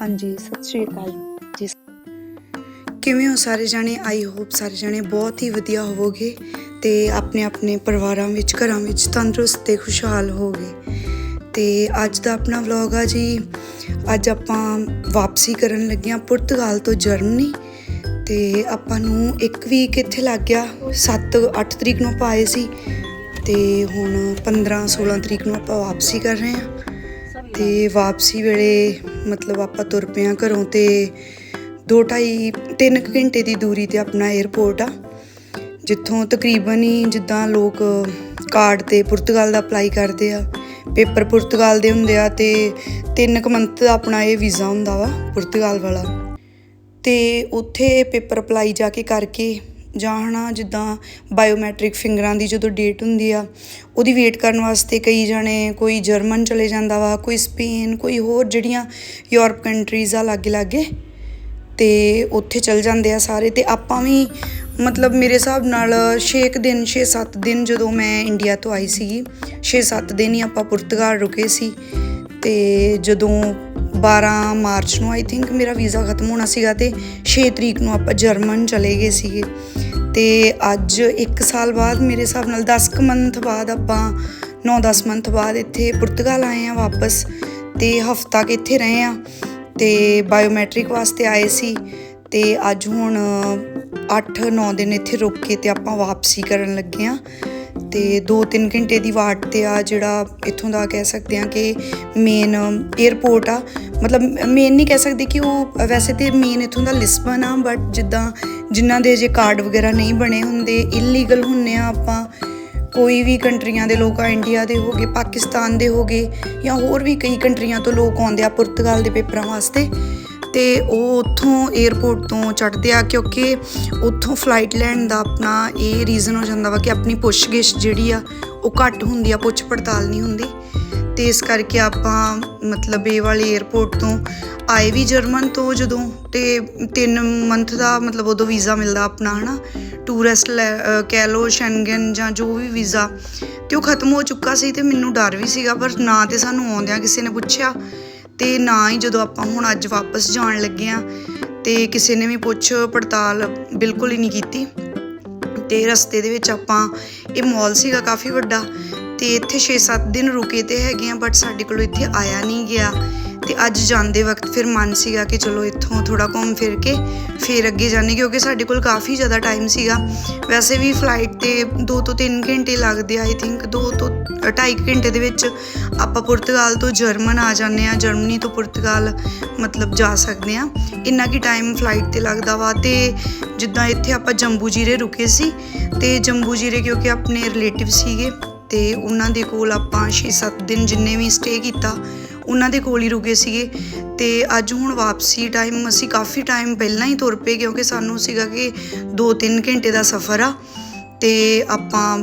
ਹਾਂਜੀ, ਸਤਿ ਸ਼੍ਰੀ ਅਕਾਲ ਜੀ। ਕਿਵੇਂ ਹੋ ਸਾਰੇ ਜਾਣੇ? ਆਈ ਹੋਪ ਸਾਰੇ ਜਾਣੇ ਬਹੁਤ ਹੀ ਵਧੀਆ ਹੋਵੋਗੇ ਤੇ ਆਪਣੇ ਆਪਣੇ ਪਰਿਵਾਰਾਂ ਵਿੱਚ, ਘਰਾਂ ਵਿੱਚ ਤੰਦਰੁਸਤ ਤੇ ਖੁਸ਼ਹਾਲ ਹੋਗੇ ਤੇ ਅੱਜ ਦਾ ਆਪਣਾ ਵਲੌਗ ਆ ਜੀ। ਅੱਜ ਆਪਾਂ ਵਾਪਸੀ ਕਰਨ ਲੱਗੇ ਹਾਂ ਪੁਰਤਗਾਲ ਤੋਂ ਜਰਮਨੀ। ਤੇ ਆਪਾਂ ਨੂੰ ਇੱਕ ਵੀਕ ਇੱਥੇ ਲੱਗ ਗਿਆ। 7 8 ਤਰੀਕ ਨੂੰ ਆਪਾਂ ਆਏ ਸੀ। ਤੇ ਹੁਣ 15 16 ਤਰੀਕ ਨੂੰ ਆਪਾਂ ਵਾਪਸੀ ਕਰ ਰਹੇ ਹਾਂ। ਤੇ ਵਾਪਸੀ ਵੇਲੇ ਮਤਲਬ ਆਪਾਂ ਤੁਰ ਪਏ ਹਾਂ ਘਰੋਂ ਤੇ 2.5 3 ਘੰਟੇ ਦੀ ਦੂਰੀ ਤੇ ਆਪਣਾ 에ਅਰਪੋਰਟ ਆ। ਜਿੱਥੋਂ ਤਕਰੀਬਨ ਹੀ ਜਿੱਦਾਂ ਲੋਕ ਕਾਰਡ ਤੇ ਪੁਰਤਗਾਲ ਦਾ ਅਪਲਾਈ ਕਰਦੇ ਆ। ਪੇਪਰ ਪੁਰਤਗਾਲ ਦੇ ਹੁੰਦੇ ਆ ਤੇ 3 ਕੁ ਮੰਥ ਦਾ ਆਪਣਾ ਇਹ ਵੀਜ਼ਾ ਹੁੰਦਾ ਵਾ, ਪੁਰਤਗਾਲ ਵਾਲਾ। ਤੇ ਉੱਥੇ ਪੇਪਰ ਅਪਲਾਈ ਜਾ ਕੇ ਕਰਕੇ ਜਾਂ ਹਨਾ ਜਿੱਦਾਂ ਬਾਇਓਮੈਟ੍ਰਿਕ ਫਿੰਗਰਾਂ ਦੀ ਜਦੋਂ ਡੇਟ ਹੁੰਦੀ ਆ, ਉਹਦੀ ਵੇਟ ਕਰਨ ਵਾਸਤੇ ਕਈ ਜਣੇ ਕੋਈ ਜਰਮਨ ਚਲੇ ਜਾਂਦਾ ਵਾ, ਕੋਈ ਸਪੇਨ, ਕੋਈ ਹੋਰ ਜਿਹੜੀਆਂ ਯੂਰਪ ਕੰਟਰੀਜ਼ ਆ ਲਾਗੇ ਲਾਗੇ, ਤੇ ਉੱਥੇ ਚਲ ਜਾਂਦੇ ਆ ਸਾਰੇ। ਤੇ ਆਪਾਂ ਵੀ ਮਤਲਬ ਮੇਰੇ ਹਿਸਾਬ ਨਾਲ 6 ਦਿਨ 6-7 ਦਿਨ ਜਦੋਂ ਮੈਂ ਇੰਡੀਆ ਤੋਂ ਆਈ ਸੀਗੀ 6-7 ਦਿਨ ਹੀ ਆਪਾਂ ਪੁਰਤਗਾਲ ਰੁਕੇ ਸੀ। ਤੇ ਜਦੋਂ 12 ਮਾਰਚ ਨੂੰ ਆਈ ਥਿੰਕ ਮੇਰਾ ਵੀਜ਼ਾ ਖਤਮ ਹੋਣਾ ਸੀਗਾ ਤੇ 6 ਤਰੀਕ ਨੂੰ ਆਪਾਂ ਜਰਮਨ ਚਲੇ ਗਏ ਸੀਗੇ। ਤੇ ਅੱਜ 1 ਸਾਲ ਬਾਅਦ ਮੇਰੇ ਹਿਸਾਬ ਨਾਲ 10 ਕੁ ਮੰਥ ਬਾਅਦ ਆਪਾਂ 9-10 ਮੰਥ ਬਾਅਦ ਇੱਥੇ ਪੁਰਤਗਾਲ ਆਏ ਆ ਵਾਪਸ ਤੇ ਹਫਤਾ ਕਿ ਇੱਥੇ ਰਹੇ ਆ ਤੇ ਬਾਇਓਮੈਟ੍ਰਿਕ ਵਾਸਤੇ ਆਏ ਸੀ ਤੇ ਅੱਜ ਹੁਣ 8-9 ਦਿਨ ਇੱਥੇ ਰੁਕ ਕੇ ਤੇ ਆਪਾਂ ਵਾਪਸੀ ਕਰਨ ਲੱਗੇ ਆ ਤੇ 2-3 ਘੰਟੇ ਦੀ ਵਾਟ ਤੇ ਆ ਜਿਹੜਾ ਇੱਥੋਂ ਦਾ ਕਹਿ ਸਕਦੇ ਆ ਕਿ ਮੇਨ 에ਅਰਪੋਰਟ ਆ ਮਤਲਬ ਮੇਨ ਨਹੀਂ ਕਹਿ ਸਕਦੇ ਕਿ ਉਹ, ਵੈਸੇ ਤੇ ਮੇਨ ਇੱਥੋਂ ਦਾ ਲਿਸਬਨ ਆ ਬਟ ਜਿੱਦਾਂ ਜਿਨ੍ਹਾਂ ਦੇ ਜੇ ਕਾਰਡ ਵਗੈਰਾ ਨਹੀਂ ਬਣੇ ਹੁੰਦੇ ਇਲੀਗਲ ਹੁੰਨੇ ਆ ਆਪਾਂ, ਕੋਈ ਵੀ ਕੰਟਰੀਆਂ ਦੇ ਲੋਕ ਆ ਇੰਡੀਆ ਦੇ ਹੋਗੇ ਪਾਕਿਸਤਾਨ ਦੇ ਹੋਗੇ ਜਾਂ ਹੋਰ ਵੀ ਕਈ ਕੰਟਰੀਆਂ ਤੋਂ ਲੋਕ ਆਉਂਦੇ ਆ ਪੁਰਤਗਾਲ ਦੇ ਪੇਪਰਾਂ ਵਾਸਤੇ, ਤੇ ਉਹ ਉੱਥੋਂ 에ਅਰਪੋਰਟ ਤੋਂ ਚੜ੍ਹਦੇ ਆ, ਕਿਉਂਕਿ ਉੱਥੋਂ ਫਲਾਈਟ ਲੈਣ ਦਾ ਆਪਣਾ ਇਹ ਰੀਜ਼ਨ ਹੋ ਜਾਂਦਾ ਵਾ ਕਿ ਆਪਣੀ ਪੁੱਛਗਿੱਛ ਜਿਹੜੀ ਆ ਉਹ ਘੱਟ ਹੁੰਦੀ ਆ, ਪੁੱਛ ਪੜਤਾਲ ਨਹੀਂ ਹੁੰਦੀ। ਤੇ ਇਸ ਕਰਕੇ ਆਪਾਂ ਮਤਲਬ ਇਹ ਵਾਲੇ 에ਅਰਪੋਰਟ ਤੋਂ ਆਏ ਵੀ ਜਰਮਨ ਤੋਂ ਜਦੋਂ, ਤੇ 3 ਮੰਥ ਦਾ ਮਤਲਬ ਉਦੋਂ ਵੀਜ਼ਾ ਮਿਲਦਾ ਆਪਣਾ, ਹਨਾ? ਟੂਰਿਸਟ ਕਹਿ ਲੋ ਸ਼ੈਂਗਨ ਜਾਂ ਜੋ ਵੀ ਵੀਜ਼ਾ, ਤੇ ਉਹ ਖਤਮ ਹੋ ਚੁੱਕਾ ਸੀ ਤੇ ਮੈਨੂੰ ਡਰ ਵੀ ਸੀਗਾ, ਪਰ ਨਾ ਤੇ ਸਾਨੂੰ ਆਉਂਦਿਆਂ ਕਿਸੇ ਨੇ ਪੁੱਛਿਆ, ਤੇ ਨਾ ਹੀ ਜਦੋਂ ਆਪਾਂ ਹੁਣ ਅੱਜ ਵਾਪਸ ਜਾਣ ਲੱਗੇ ਆ, ਤੇ ਕਿਸੇ ਨੇ ਵੀ ਪੁੱਛ ਪੜਤਾਲ ਬਿਲਕੁਲ ਹੀ ਨਹੀਂ ਕੀਤੀ। ਤੇ ਰਸਤੇ ਦੇ ਵਿੱਚ ਆਪਾਂ ਇਹ ਮਾਲ ਸੀਗਾ ਕਾਫੀ ਵੱਡਾ ਤੇ ਇੱਥੇ 6-7 ਦਿਨ ਰੁਕੇ ਤੇ ਹੈਗੇ ਆ ਬਟ ਸਾਡੇ ਕੋਲੋਂ ਇੱਥੇ ਆਇਆ ਨਹੀਂ ਗਿਆ। ਅੱਜ ਜਾਂਦੇ ਵਕਤ ਫਿਰ ਮਨ ਸੀਗਾ ਕਿ ਚਲੋ ਇੱਥੋਂ ਥੋੜਾ ਘੁੰਮ ਫਿਰ ਕੇ ਫਿਰ ਅੱਗੇ ਜਾਣੇ ਕਿਉਂਕਿ ਸਾਡੇ ਕੋਲ ਕਾਫੀ ਜ਼ਿਆਦਾ ਟਾਈਮ ਸੀਗਾ। ਵੈਸੇ ਵੀ ਫਲਾਈਟ ਤੇ 2 ਤੋਂ 3 ਘੰਟੇ ਲੱਗਦੇ ਆਈ ਥਿੰਕ 2 ਤੋਂ 2.5 ਘੰਟੇ ਦੇ ਵਿੱਚ ਆਪਾਂ ਪੁਰਤਗਾਲ ਤੋਂ ਜਰਮਨ ਆ ਜਾਂਦੇ ਆ। ਜਰਮਨੀ ਤੋਂ ਪੁਰਤਗਾਲ ਮਤਲਬ ਜਾ ਸਕਦੇ ਆ। ਇੰਨਾ ਕੀ ਟਾਈਮ ਫਲਾਈਟ ਤੇ ਲੱਗਦਾ ਵਾ ਤੇ ਜਿੱਦਾਂ ਇੱਥੇ ਆਪਾਂ ਜੰਬੂ ਜੀਰੇ ਰੁਕੇ ਸੀ ਤੇ ਜੰਬੂ ਜੀਰੇ ਕਿਉਂਕਿ ਆਪਣੇ ਰਿਲੇਟਿਵ ਸੀਗੇ ਤੇ ਉਹਨਾਂ ਦੇ ਕੋਲ ਆਪਾਂ 6-7 ਦਿਨ ਜਿੰਨੇ ਵੀ ਸਟੇ ਕੀਤਾ ਉਹਨਾਂ ਦੇ ਕੋਲ ਹੀ ਰੁਕੇ ਸੀਗੇ ਤੇ ਅੱਜ ਹੁਣ ਵਾਪਸੀ ਟਾਈਮ ਅਸੀਂ ਕਾਫੀ ਟਾਈਮ ਪਹਿਲਾਂ ਹੀ ਤੁਰ ਪਏ ਕਿਉਂਕਿ ਸਾਨੂੰ ਸੀਗਾ ਕਿ 2-3 ਘੰਟੇ ਦਾ ਸਫ਼ਰ ਆ ਤੇ ਆਪਾਂ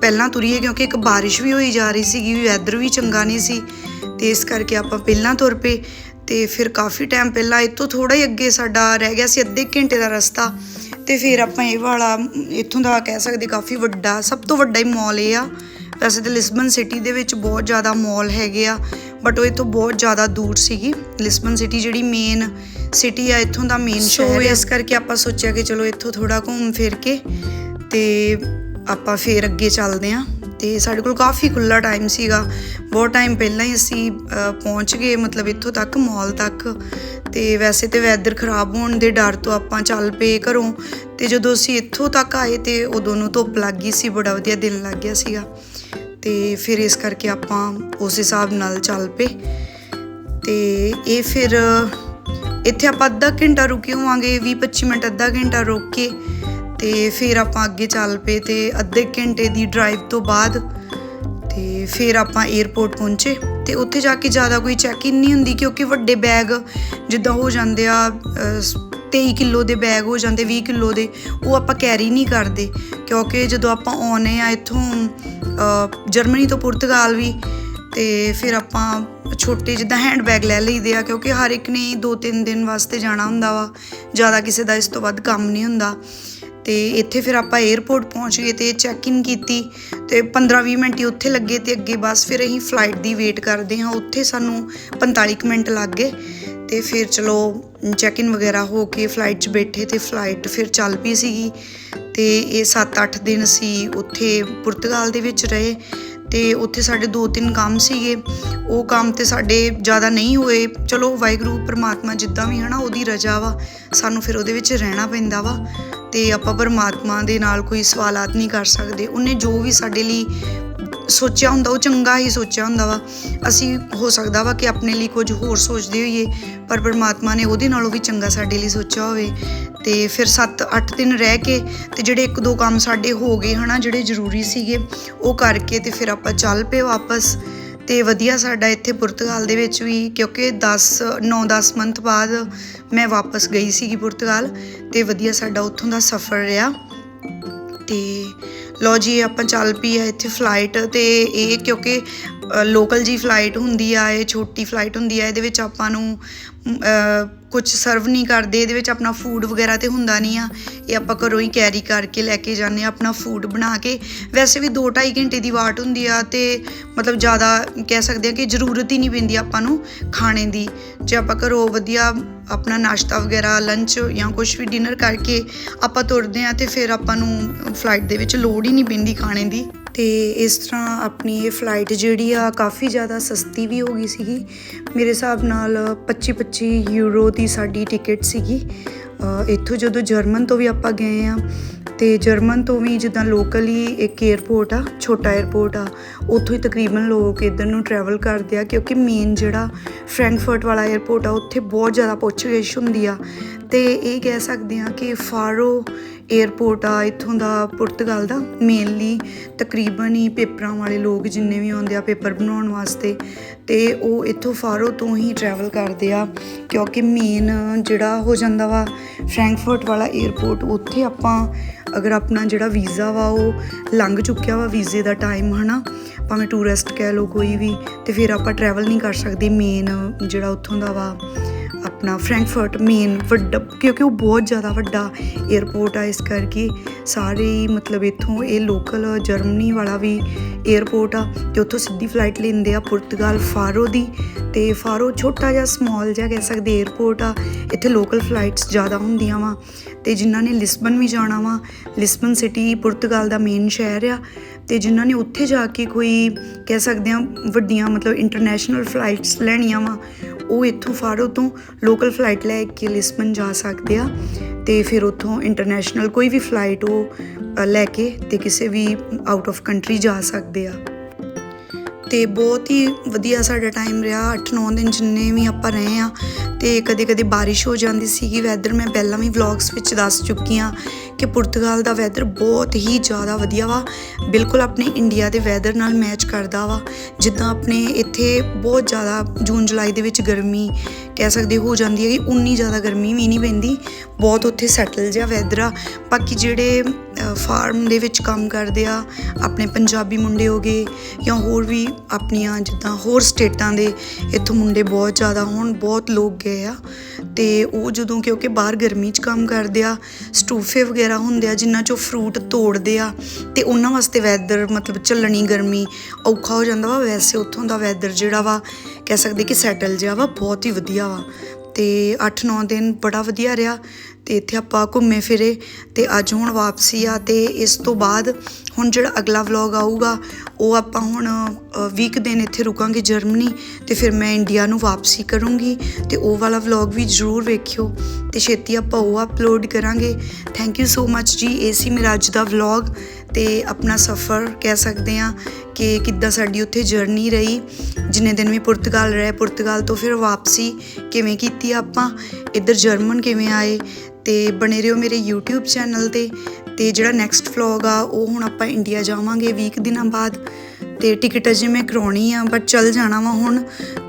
ਪਹਿਲਾਂ ਤੁਰੀਏ ਕਿਉਂਕਿ ਇੱਕ ਬਾਰਿਸ਼ ਵੀ ਹੋਈ ਜਾ ਰਹੀ ਸੀਗੀ ਵੈਦਰ ਵੀ ਚੰਗਾ ਨਹੀਂ ਸੀ ਤੇ ਇਸ ਕਰਕੇ ਆਪਾਂ ਪਹਿਲਾਂ ਤੁਰ ਪਏ ਤੇ ਫਿਰ ਕਾਫੀ ਟਾਈਮ ਪਹਿਲਾਂ ਇੱਥੋਂ ਥੋੜਾ ਹੀ ਅੱਗੇ ਸਾਡਾ ਰਹਿ ਗਿਆ ਸੀ ਅੱਧੇ ਘੰਟੇ ਦਾ ਰਸਤਾ ਤੇ ਫਿਰ ਆਪਾਂ ਇਹ ਵਾਲਾ, ਇੱਥੋਂ ਦਾ ਕਹਿ ਸਕਦੇ ਕਾਫੀ ਵੱਡਾ, ਸਭ ਤੋਂ ਵੱਡਾ ਹੀ ਮਾਲ ਇਹ ਆ। ਵੈਸੇ ਤਾਂ ਲਿਸਬਨ ਸਿਟੀ ਦੇ ਵਿੱਚ ਬਹੁਤ ਜ਼ਿਆਦਾ ਮਾਲ ਹੈਗੇ ਆ ਬਟ ਉਹ ਇੱਥੋਂ ਬਹੁਤ ਜ਼ਿਆਦਾ ਦੂਰ ਸੀਗੀ ਲਿਸਬਨ ਸਿਟੀ ਜਿਹੜੀ ਮੇਨ ਸਿਟੀ ਆ ਇੱਥੋਂ ਦਾ ਮੇਨ ਸ਼ਹਿਰ ਇਸ ਕਰਕੇ ਆਪਾਂ ਸੋਚਿਆ ਕਿ ਚਲੋ ਇੱਥੋਂ ਥੋੜਾ ਘੁੰਮ ਫਿਰ ਕੇ ਤੇ ਆਪਾਂ ਫੇਰ ਅੱਗੇ ਚੱਲਦੇ ਆਂ ਤੇ ਸਾਡੇ ਕੋਲ ਕਾਫੀ ਖੁੱਲਾ ਟਾਈਮ ਸੀਗਾ। ਬਹੁਤ ਟਾਈਮ ਪਹਿਲਾਂ ਹੀ ਅਸੀਂ ਪਹੁੰਚ ਗਏ ਮਤਲਬ ਇੱਥੋਂ ਤੱਕ ਮਾਲ ਤੱਕ। ਤੇ ਵੈਸੇ ਤੇ ਵੈਦਰ ਖਰਾਬ ਹੋਣ ਦੇ ਡਰ ਤੋਂ ਆਪਾਂ ਚੱਲ ਪਏ ਘਰੋਂ। ਤੇ ਜਦੋਂ ਅਸੀਂ ਇੱਥੋਂ ਤੱਕ ਆਏ ਤੇ ਉਦੋਂ ਨੂੰ ਧੁੱਪ ਲੱਗ ਗਈ ਸੀ ਬੜਾ ਵਧੀਆ ਦਿਨ ਲੱਗ ਗਿਆ ਸੀਗਾ। ਤੇ ਫਿਰ ਇਸ ਕਰਕੇ ਆਪਾਂ ਉਸ ਹਿਸਾਬ ਨਾਲ ਚੱਲ ਪਏ। ਤੇ ਇਹ ਫਿਰ ਇੱਥੇ ਆਪਾਂ ਅੱਧਾ ਘੰਟਾ ਰੁਕੇ ਹੋਵਾਂਗੇ 20-25 ਮਿੰਟ ਅੱਧਾ ਘੰਟਾ ਰੁਕ ਕੇ ਤੇ ਫਿਰ ਆਪਾਂ ਅੱਗੇ ਚੱਲ ਪਏ ਤੇ ਅੱਧੇ ਘੰਟੇ ਦੀ ਡਰਾਈਵ ਤੋਂ ਬਾਅਦ ਤੇ ਫਿਰ ਆਪਾਂ 에ਅਰਪੋਰਟ ਪਹੁੰਚੇ। ਤੇ ਉੱਥੇ ਜਾ ਕੇ ਜ਼ਿਆਦਾ ਕੋਈ ਚੈਕਿੰਗ ਨਹੀਂ ਹੁੰਦੀ ਕਿਉਂਕਿ ਵੱਡੇ ਬੈਗ ਜਿੱਦਾਂ ਹੋ ਜਾਂਦੇ ਆ ਅ, 23 ਕਿਲੋ ਦੇ ਬੈਗ ਹੋ ਜਾਂਦੇ 20 ਕਿਲੋ ਦੇ ਉਹ ਆਪਾਂ ਕੈਰੀ ਨਹੀਂ ਕਰਦੇ। ਕਿਉਂਕਿ ਜਦੋਂ ਆਪਾਂ ਆਉਨੇ ਆ ਇੱਥੋਂ ਜਰਮਨੀ ਤੋਂ ਪੁਰਤਗਾਲ ਵੀ ਤੇ ਫਿਰ ਆਪਾਂ ਛੋਟੇ ਜਿੱਦਾਂ ਹੈਂਡ ਬੈਗ ਲੈ ਲਈਦੇ ਆ, ਕਿਉਂਕਿ ਹਰ ਇੱਕ ਨੇ 2-3 ਦਿਨ ਵਾਸਤੇ ਜਾਣਾ ਹੁੰਦਾ ਵਾ, ਜ਼ਿਆਦਾ ਕਿਸੇ ਦਾ ਇਸ ਤੋਂ ਵੱਧ ਕੰਮ ਨਹੀਂ ਹੁੰਦਾ। ਤੇ ਇੱਥੇ ਫਿਰ ਆਪਾਂ 에ਅਰਪੋਰਟ ਪਹੁੰਚ ਗਏ ਤੇ ਚੈੱਕ ਇਨ ਕੀਤੀ ਤੇ 15-20 ਮਿੰਟ ਹੀ ਉੱਥੇ ਲੱਗੇ ਤੇ ਅੱਗੇ ਬਸ ਫਿਰ ਅਸੀਂ ਫਲਾਈਟ ਦੀ ਵੇਟ ਕਰਦੇ ਹਾਂ। ਉੱਥੇ ਸਾਨੂੰ 45 ਕੁ ਮਿੰਟ ਲੱਗ ਗਏ ਤੇ ਫਿਰ ਚਲੋ ਚੈੱਕ ਇਨ ਵਗੈਰਾ ਹੋ ਕੇ ਫਲਾਈਟ 'ਚ ਬੈਠੇ ਤੇ ਫਲਾਈਟ ਫਿਰ ਚੱਲ ਪਈ ਸੀਗੀ ਤੇ ਇਹ 7-8 ਦਿਨ ਸੀ ਉੱਥੇ ਪੁਰਤਗਾਲ ਦੇ ਵਿੱਚ ਰਹੇ ਤੇ ਉੱਥੇ ਸਾਡੇ ਦੋ ਤਿੰਨ ਕੰਮ ਸੀਗੇ। ਉਹ ਕੰਮ ਤੇ ਸਾਡੇ ਜ਼ਿਆਦਾ ਨਹੀਂ ਹੋਏ। ਚਲੋ ਵਾਹਿਗੁਰੂ, ਪ੍ਰਮਾਤਮਾ ਜਿੱਦਾਂ ਵੀ ਹਨਾ ਉਹਦੀ ਰਜ਼ਾ ਵਾ, ਸਾਨੂੰ ਫਿਰ ਉਹਦੇ ਵਿੱਚ ਰਹਿਣਾ ਪੈਂਦਾ ਵਾ। ਤੇ ਆਪਾਂ ਪਰਮਾਤਮਾ ਦੇ ਨਾਲ ਕੋਈ ਸਵਾਲਾਤ ਨਹੀਂ ਕਰ ਸਕਦੇ। ਉਹਨੇ ਜੋ ਵੀ ਸਾਡੇ ਲਈ ਸੋਚਿਆ ਹੁੰਦਾ, ਉਹ ਚੰਗਾ ਹੀ ਸੋਚਿਆ ਹੁੰਦਾ ਵਾ। ਅਸੀਂ ਹੋ ਸਕਦਾ ਵਾ ਕਿ ਆਪਣੇ ਲਈ ਕੁਝ ਹੋਰ ਸੋਚਦੇ ਹੋਈਏ, ਪਰ ਪਰਮਾਤਮਾ ਨੇ ਉਹਦੇ ਨਾਲੋਂ ਵੀ ਚੰਗਾ ਸਾਡੇ ਲਈ ਸੋਚਿਆ ਹੋਵੇ। ਤੇ ਫਿਰ 7-8 ਦਿਨ ਰਹਿ ਕੇ ਤੇ ਜਿਹੜੇ ਇੱਕ ਦੋ ਕੰਮ ਸਾਡੇ ਹੋ ਗਏ ਹਨਾ, ਜਿਹੜੇ ਜ਼ਰੂਰੀ ਸੀਗੇ, ਉਹ ਕਰਕੇ ਤੇ ਫਿਰ ਆਪਾਂ ਚੱਲ ਪਏ ਵਾਪਸ। ਤੇ ਵਧੀਆ ਸਾਡਾ ਇੱਥੇ ਪੁਰਤਗਾਲ ਦੇ ਵਿੱਚ ਵੀ, ਕਿਉਂਕਿ 10 9-10 ਮੰਥ ਬਾਅਦ ਮੈਂ ਵਾਪਸ ਗਈ ਸੀਗੀ ਪੁਰਤਗਾਲ ਤੇ ਵਧੀਆ ਸਾਡਾ ਉੱਥੋਂ ਦਾ ਸਫ਼ਰ ਰਿਹਾ। ਤੇ ਲੋ ਜੀ, ਆਪਾਂ ਚੱਲ ਪਈ ਆ ਇੱਥੇ ਫਲਾਈਟ ਤੇ, ਇਹ ਕਿਉਂਕਿ ਲੋਕਲ ਜੀ ਫਲਾਈਟ ਹੁੰਦੀ ਆ, ਇਹ ਛੋਟੀ ਫਲਾਈਟ ਹੁੰਦੀ ਆ, ਇਹਦੇ ਵਿੱਚ ਆਪਾਂ ਨੂੰ ਕੁਝ ਸਰਵ ਨਹੀਂ ਕਰਦੇ, ਇਹਦੇ ਵਿੱਚ ਆਪਣਾ ਫੂਡ ਵਗੈਰਾ ਤੇ ਹੁੰਦਾ ਨਹੀਂ ਆ। ਇਹ ਆਪਾਂ ਘਰੋਂ ਹੀ ਕੈਰੀ ਕਰਕੇ ਲੈ ਕੇ ਜਾਂਦੇ ਆ, ਆਪਣਾ ਫੂਡ ਬਣਾ ਕੇ। ਵੈਸੇ ਵੀ 2-2.5 ਘੰਟੇ ਦੀ ਵਾਟ ਹੁੰਦੀ ਆ ਤੇ ਮਤਲਬ ਜ਼ਿਆਦਾ ਕਹਿ ਸਕਦੇ ਆ ਕਿ ਜ਼ਰੂਰਤ ਹੀ ਨਹੀਂ ਪੈਂਦੀ ਆਪਾਂ ਨੂੰ ਖਾਣੇ ਦੀ। ਜੇ ਆਪਾਂ ਘਰੋਂ ਵਧੀਆ ਆਪਣਾ ਨਾਸ਼ਤਾ ਵਗੈਰਾ ਲੰਚ ਜਾਂ ਕੁਝ ਵੀ ਡਿਨਰ ਕਰਕੇ ਆਪਾਂ ਤੁਰਦੇ ਆ ਤੇ ਫਿਰ ਆਪਾਂ ਨੂੰ ਫਲਾਈਟ ਦੇ ਵਿੱਚ ਲੋੜ ਹੀ ਨਹੀਂ ਪੈਂਦੀ ਖਾਣੇ ਦੀ। ਤੇ ਇਸ ਤਰ੍ਹਾਂ ਆਪਣੀ ਇਹ ਫਲਾਈਟ ਜਿਹੜੀ ਆ ਕਾਫੀ ਜ਼ਿਆਦਾ ਸਸਤੀ ਵੀ ਹੋ ਗਈ ਸੀਗੀ। ਮੇਰੇ ਹਿਸਾਬ ਨਾਲ 25 25 ਯੂਰੋ ਦੀ ਸਾਡੀ ਟਿਕਟ ਸੀਗੀ। ਇੱਥੋਂ ਜਦੋਂ ਜਰਮਨ ਤੋਂ ਵੀ ਆਪਾਂ ਗਏ ਆ ਤੇ ਜਰਮਨ ਤੋਂ ਵੀ ਜਿੱਦਾਂ ਲੋਕਲੀ ਇੱਕ 에어ਪੋਰਟ ਆ, ਛੋਟਾ 에어ਪੋਰਟ ਆ, ਉੱਥੋਂ ਹੀ ਤਕਰੀਬਨ ਲੋਕ ਇਧਰ ਨੂੰ ਟਰੈਵਲ ਕਰਦੇ ਆ ਕਿਉਂਕਿ ਮੇਨ ਜਿਹੜਾ ਫ੍ਰੈਂਕਫਰਟ ਵਾਲਾ 에어ਪੋਰਟ ਆ, ਉੱਥੇ ਬਹੁਤ ਜ਼ਿਆਦਾ ਪੁੱਛ ਪੁੱਛਗਿੱਛ ਹੁੰਦੀ ਆ। ਤੇ ਇਹ ਕਹਿ ਸਕਦੇ ਆ ਕਿ ਫਾਰੋ 에ਅਰਪੋਰਟ ਆ, ਇੱਥੋਂ ਦਾ ਪੁਰਤਗਾਲ ਦਾ ਮੇਨਲੀ ਤਕਰੀਬਨ ਹੀ ਪੇਪਰਾਂ ਵਾਲੇ ਲੋਕ ਜਿੰਨੇ ਵੀ ਆਉਂਦੇ ਆ ਪੇਪਰ ਬਣਾਉਣ ਵਾਸਤੇ ਤੇ ਉਹ ਇੱਥੋਂ ਫਾਰੋ ਤੋਂ ਹੀ ਟਰੈਵਲ ਕਰਦੇ ਆ ਕਿਉਂਕਿ ਮੇਨ ਜਿਹੜਾ ਹੋ ਜਾਂਦਾ ਵਾ ਫਰੈਂਕਫਰਟ ਵਾਲਾ 에ਅਰਪੋਰਟ ਉੱਥੇ ਆਪਾਂ ਅਗਰ ਆਪਣਾ ਜਿਹੜਾ ਵੀਜ਼ਾ ਵਾ ਉਹ ਲੰਘ ਚੁੱਕਿਆ ਵਾ ਵੀਜ਼ੇ ਦਾ ਟਾਈਮ ਹਨਾ, ਭਾਵੇਂ ਟੂਰਿਸਟ ਕਹਿ ਲਓ ਕੋਈ ਵੀ ਤੇ ਫਿਰ ਆਪਾਂ ਟਰੈਵਲ ਨਹੀਂ ਕਰ ਸਕਦੇ ਮੇਨ ਜਿਹੜਾ ਉੱਥੋਂ ਦਾ ਵਾ ਆਪਣਾ ਫ੍ਰੈਂਕਫਰਟ ਮੇਨ ਵੱਡਾ, ਕਿਉਂਕਿ ਉਹ ਬਹੁਤ ਜ਼ਿਆਦਾ ਵੱਡਾ 에어ਪੋਰਟ ਆ ਇਸ ਕਰਕੇ ਸਾਰੇ ਮਤਲਬ ਇੱਥੋਂ ਇਹ ਲੋਕਲ ਜਰਮਨੀ ਵਾਲਾ ਵੀ 에어ਪੋਰਟ ਆ ਤੇ ਉੱਥੋਂ ਸਿੱਧੀ ਫਲਾਈਟ ਲੈਂਦੇ ਆ ਪੁਰਤਗਾਲ ਫਾਰੋ ਦੀ ਤੇ ਫਾਰੋ ਛੋਟਾ ਜਿਹਾ ਸਮਾਲ ਜਿਹਾ ਕਹਿ ਸਕਦੇ 에어ਪੋਰਟ ਆ, ਇੱਥੇ ਲੋਕਲ ਫਲਾਈਟਸ ਜ਼ਿਆਦਾ ਹੁੰਦੀਆਂ ਵਾ ਤੇ ਜਿਨ੍ਹਾਂ ਨੇ ਲਿਸਬਨ ਵੀ ਜਾਣਾ ਵਾ, ਲਿਸਬਨ ਸਿਟੀ ਪੁਰਤਗਾਲ ਦਾ ਮੇਨ ਸ਼ਹਿਰ ਆ ਤੇ ਜਿਨ੍ਹਾਂ ਨੇ ਉੱਥੇ ਜਾ ਕੇ ਕੋਈ ਕਹਿ ਸਕਦੇ ਆ ਵੱਡੀਆਂ ਮਤਲਬ ਇੰਟਰਨੈਸ਼ਨਲ ਫਲਾਈਟਸ ਲੈਣੀਆਂ ਵਾ ਉਹ ਇੱਥੋਂ ਫਾਰੋ ਤੋਂ ਲੋਕਲ ਫਲਾਈਟ ਲੈ ਕੇ ਲਿਸਬਨ ਜਾ ਸਕਦੇ ਆ ਤੇ ਫਿਰ ਉੱਥੋਂ ਇੰਟਰਨੈਸ਼ਨਲ ਕੋਈ ਵੀ ਫਲਾਈਟ ਉਹ ਲੈ ਕੇ ਤੇ ਕਿਸੇ ਵੀ ਆਊਟ ਆਫ ਕੰਟਰੀ ਜਾ ਸਕਦੇ ਆ। ਤੇ ਬਹੁਤ ਹੀ ਵਧੀਆ ਸਾਡਾ ਟਾਈਮ ਰਿਹਾ 8-9 ਦਿਨ ਜਿੰਨੇ ਵੀ ਆਪਾਂ ਰਹੇ ਆ ਤੇ ਕਦੇ-ਕਦੇ ਬਾਰਿਸ਼ ਹੋ ਜਾਂਦੀ ਸੀਗੀ ਵੈਦਰ ਮੈਂ ਪਹਿਲਾਂ ਵੀ ਵਲੌਗਸ ਵਿੱਚ ਦੱਸ ਚੁੱਕੀ ਆ ਕਿ ਪੁਰਤਗਾਲ ਦਾ ਵੈਦਰ ਬਹੁਤ ਹੀ ਜ਼ਿਆਦਾ ਵਧੀਆ ਵਾ। ਬਿਲਕੁਲ ਆਪਣੇ ਇੰਡੀਆ ਦੇ ਵੈਦਰ ਨਾਲ ਮੈਚ ਕਰਦਾ ਵਾ। ਜਿੱਦਾਂ ਆਪਣੇ ਇੱਥੇ ਬਹੁਤ ਜ਼ਿਆਦਾ ਜੂਨ, ਜੁਲਾਈ ਦੇ ਵਿੱਚ ਗਰਮੀ ਕਹਿ ਸਕਦੇ ਹੋ ਜਾਂਦੀ ਹੈ ਕਿ ਉਨੀ ਜ਼ਿਆਦਾ ਗਰਮੀ ਵੀ ਨਹੀਂ ਪੈਂਦੀ। ਬਹੁਤ ਉੱਥੇ ਸੈਟਲ ਜਿਹਾ ਵੈਦਰ ਆ। ਬਾਕੀ ਜਿਹੜੇ ਫਾਰਮ ਦੇ ਵਿੱਚ ਕੰਮ ਕਰਦੇ ਆ, ਆਪਣੇ ਪੰਜਾਬੀ ਮੁੰਡੇ ਹੋ ਗਏ ਜਾਂ ਹੋਰ ਵੀ ਆਪਣੀਆਂ ਜਿੱਦਾਂ ਹੋਰ ਸਟੇਟਾਂ ਦੇ ਇੱਥੋਂ ਮੁੰਡੇ ਬਹੁਤ ਜ਼ਿਆਦਾ ਹੋਣ, ਬਹੁਤ ਲੋਕ ਗਏ ਆ। ਤੇ ਉਹ ਜਦੋਂ ਕਿਉਂਕਿ ਬਾਹਰ ਗਰਮੀ 'ਚ ਕੰਮ ਕਰਦੇ ਆ, ਸਟੂਫੇ ਵਗੈਰਾ ਹੁੰਦੇ ਆ ਜਿਨ੍ਹਾਂ 'ਚੋਂ ਫਰੂਟ ਤੋੜਦੇ ਆ, ਤੇ ਉਹਨਾਂ ਵਾਸਤੇ ਵੈਦਰ ਮਤਲਬ ਚੱਲਣੀ ਗਰਮੀ ਔਖਾ ਹੋ ਜਾਂਦਾ ਵਾ। ਵੈਸੇ ਉੱਥੋਂ ਦਾ ਵੈਦਰ ਜਿਹੜਾ ਵਾ, ਕਹਿ ਸਕਦੇ ਕਿ ਸੈਟਲ ਜਿਹਾ ਵਾ, ਬਹੁਤ ਹੀ ਵਧੀਆ ਵਾ। ਤੇ 8-9 ਦਿਨ ਬੜਾ ਵਧੀਆ ਰਿਹਾ। ਤੇ ਇੱਥੇ ਆਪਾਂ ਘੁੰਮੇ ਫਿਰੇ ਤੇ ਅੱਜ ਹੁਣ ਵਾਪਸੀ ਆ ਤੇ ਇਸ ਤੋਂ ਬਾਅਦ ਹੁਣ ਜਿਹੜਾ ਅਗਲਾ ਵਲੌਗ ਆਊਗਾ, ਉਹ ਆਪਾਂ ਹੁਣ ਵੀਕ ਦਿਨ ਇੱਥੇ ਰੁਕਾਂਗੇ ਜਰਮਨੀ ਤੇ ਫਿਰ ਮੈਂ ਇੰਡੀਆ ਨੂੰ ਵਾਪਸੀ ਕਰੂੰਗੀ ਤੇ ਉਹ ਵਾਲਾ ਵਲੌਗ ਵੀ ਜ਼ਰੂਰ ਵੇਖਿਓ ਤੇ ਛੇਤੀ ਆਪਾਂ ਉਹ ਅਪਲੋਡ ਕਰਾਂਗੇ। ਥੈਂਕ ਯੂ ਸੋ ਮੱਚ ਜੀ, ਇਹ ਸੀ ਮੇਰਾ ਅੱਜ ਦਾ ਵਲੌਗ ਤੇ ਆਪਣਾ ਸਫ਼ਰ ਕਹਿ ਸਕਦੇ ਆ ਕਿ ਕਿੱਦਾਂ ਸਾਡੀ ਉੱਥੇ ਜਰਨੀ ਰਹੀ। ਜਿੰਨੇ ਦਿਨ ਵੀ ਪੁਰਤਗਾਲ ਰਹੇ, ਪੁਰਤਗਾਲ ਤੋਂ ਫਿਰ ਵਾਪਸੀ ਕਿਵੇਂ ਕੀਤੀ ਆਪਾਂ, ਇੱਧਰ ਜਰਮਨ ਕਿਵੇਂ ਆਏ ਤੇ ਬਣੇ ਰਹੋ ਮੇਰੇ YouTube ਚੈਨਲ ਤੇ ਤੇ ਜਿਹੜਾ ਨੈਕਸਟ ਵਲੌਗ ਆ, ਉਹ ਹੁਣ ਆਪਾਂ ਇੰਡੀਆ ਜਾਵਾਂਗੇ 20 ਦਿਨਾਂ ਬਾਅਦ ਤੇ ਟਿਕਟ ਅਜੇ ਮੈਂ ਕਰਾਉਣੀ ਆ ਬਟ ਚੱਲ ਜਾਣਾ ਵਾ ਹੁਣ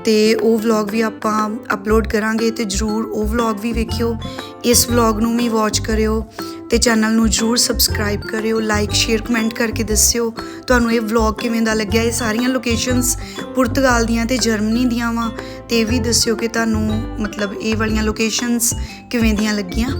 ਤੇ ਉਹ ਵਲੌਗ ਵੀ ਆਪਾਂ ਅਪਲੋਡ ਕਰਾਂਗੇ ਤੇ ਜਰੂਰ ਉਹ ਵਲੌਗ ਵੀ ਵੇਖਿਓ। ਇਸ ਵਲੌਗ ਨੂੰ ਵੀ ਵਾਚ ਕਰਿਓ। ਤੇ ਚੈਨਲ ਨੂੰ ਜਰੂਰ ਸਬਸਕ੍ਰਾਈਬ ਕਰਿਓ ਲਾਈਕ ਸ਼ੇਅਰ ਕਮੈਂਟ ਕਰਕੇ ਦੱਸਿਓ। ਤੁਹਾਨੂੰ ਇਹ ਵਲੌਗ ਕਿਵੇਂ ਦਾ ਲੱਗਿਆ? ਇਹ ਸਾਰੀਆਂ ਲੋਕੇਸ਼ਨਸ ਪੁਰਤਗਾਲ ਦੀਆਂ ਤੇ ਜਰਮਨੀ ਦੀਆਂ ਵਾ। ਤੇ ਇਹ ਵੀ ਦੱਸਿਓ ਕਿ ਤੁਹਾਨੂੰ ਮਤਲਬ ਇਹ ਵਾਲੀਆਂ ਲੋਕੇਸ਼ਨਸ ਕਿਵੇਂ ਦੀਆਂ ਲੱਗੀਆਂ।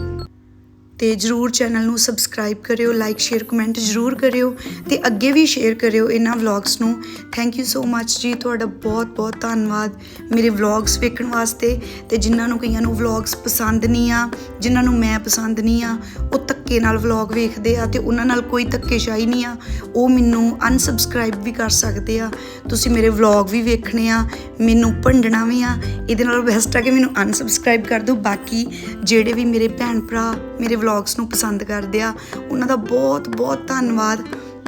ਤੇ ਜਰੂਰ ਚੈਨਲ ਨੂੰ ਸਬਸਕ੍ਰਾਈਬ ਕਰਿਓ ਲਾਈਕ ਸ਼ੇਅਰ ਕਮੈਂਟ ਜਰੂਰ ਕਰਿਓ ਤੇ ਅੱਗੇ ਵੀ ਸ਼ੇਅਰ ਕਰਿਓ ਇਹਨਾਂ ਵਲੌਗਸ ਨੂੰ। ਥੈਂਕ ਯੂ ਸੋ ਮੱਚ ਜੀ। ਤੁਹਾਡਾ ਬਹੁਤ ਬਹੁਤ ਧੰਨਵਾਦ ਮੇਰੇ ਵਲੌਗਸ ਵੇਖਣ ਵਾਸਤੇ। ਤੇ ਜਿਨ੍ਹਾਂ ਨੂੰ ਕਈਆਂ ਨੂੰ ਵਲੌਗਸ ਪਸੰਦ ਨਹੀਂ ਆ, ਜਿਨ੍ਹਾਂ ਨੂੰ ਮੈਂ ਪਸੰਦ ਨਹੀਂ ਆ, ਉਹ ਧੱਕੇ ਨਾਲ ਵਲੌਗ ਵੇਖਦੇ ਆ ਤੇ ਉਹਨਾਂ ਨਾਲ ਕੋਈ ਧੱਕੇਸ਼ਾਹੀ ਨਹੀਂ ਆ। ਉਹ ਮੈਨੂੰ ਅਨਸਬਸਕ੍ਰਾਈਬ ਵੀ ਕਰ ਸਕਦੇ ਆ। ਤੁਸੀਂ ਮੇਰੇ ਵਲੌਗ ਵੀ ਵੇਖਣੇ ਆ, ਮੈਨੂੰ ਭੰਡਣਾ ਵੀ ਆ। ਇਹਦੇ ਨਾਲ ਬੈਸਟ ਆ ਕਿ ਮੈਨੂੰ ਅਨਸਬਸਕ੍ਰਾਈਬ ਕਰ ਦਿਓ। ਬਾਕੀ ਜਿਹੜੇ ਵੀ ਮੇਰੇ ਭੈਣ ਭਰਾ ਮੇਰੇ ਵਲੌਗਸ ਨੂੰ ਪਸੰਦ ਕਰਦੇ ਆ, ਉਹਨਾਂ ਦਾ ਬਹੁਤ ਬਹੁਤ ਧੰਨਵਾਦ।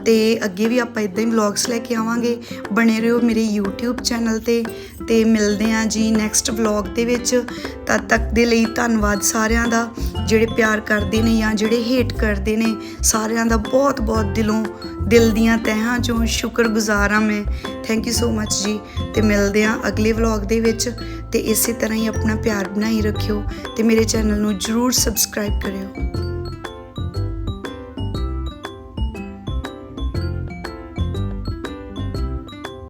ਤੇ ਅੱਗੇ ਵੀ ਆਪਾਂ ਇਦਾਂ ਹੀ ਵਲੌਗਸ ਲੈ ਕੇ ਆਵਾਂਗੇ। ਬਣੇ ਰਹੋ ਮੇਰੇ YouTube ਚੈਨਲ ਤੇ ਤੇ ਮਿਲਦੇ ਆ ਜੀ ਨੈਕਸਟ ਵਲੌਗ ਦੇ ਵਿੱਚ। ਤਦ ਤੱਕ ਦੇ ਲਈ ਧੰਨਵਾਦ ਸਾਰਿਆਂ ਦਾ, ਜਿਹੜੇ ਪਿਆਰ ਕਰਦੇ ਨੇ ਜਾਂ ਜਿਹੜੇ ਹੇਟ ਕਰਦੇ ਨੇ, ਸਾਰਿਆਂ ਦਾ ਬਹੁਤ ਬਹੁਤ ਦਿਲੋਂ, ਦਿਲ ਦੀਆਂ ਤਹਿਾਂ ਚੋਂ ਸ਼ੁਕਰਗੁਜ਼ਾਰ ਹਾਂ ਮੈਂ। ਥੈਂਕ ਯੂ ਸੋ ਮੱਚ ਜੀ। ਤੇ ਮਿਲਦੇ ਆ ਅਗਲੇ ਵਲੌਗ ਦੇ ਵਿੱਚ ਤੇ ਇਸੇ ਤਰ੍ਹਾਂ ਹੀ ਆਪਣਾ ਪਿਆਰ ਬਣਾਈ ਰੱਖਿਓ ਤੇ ਮੇਰੇ ਚੈਨਲ ਨੂੰ ਜਰੂਰ ਸਬਸਕ੍ਰਾਈਬ ਕਰਿਓ।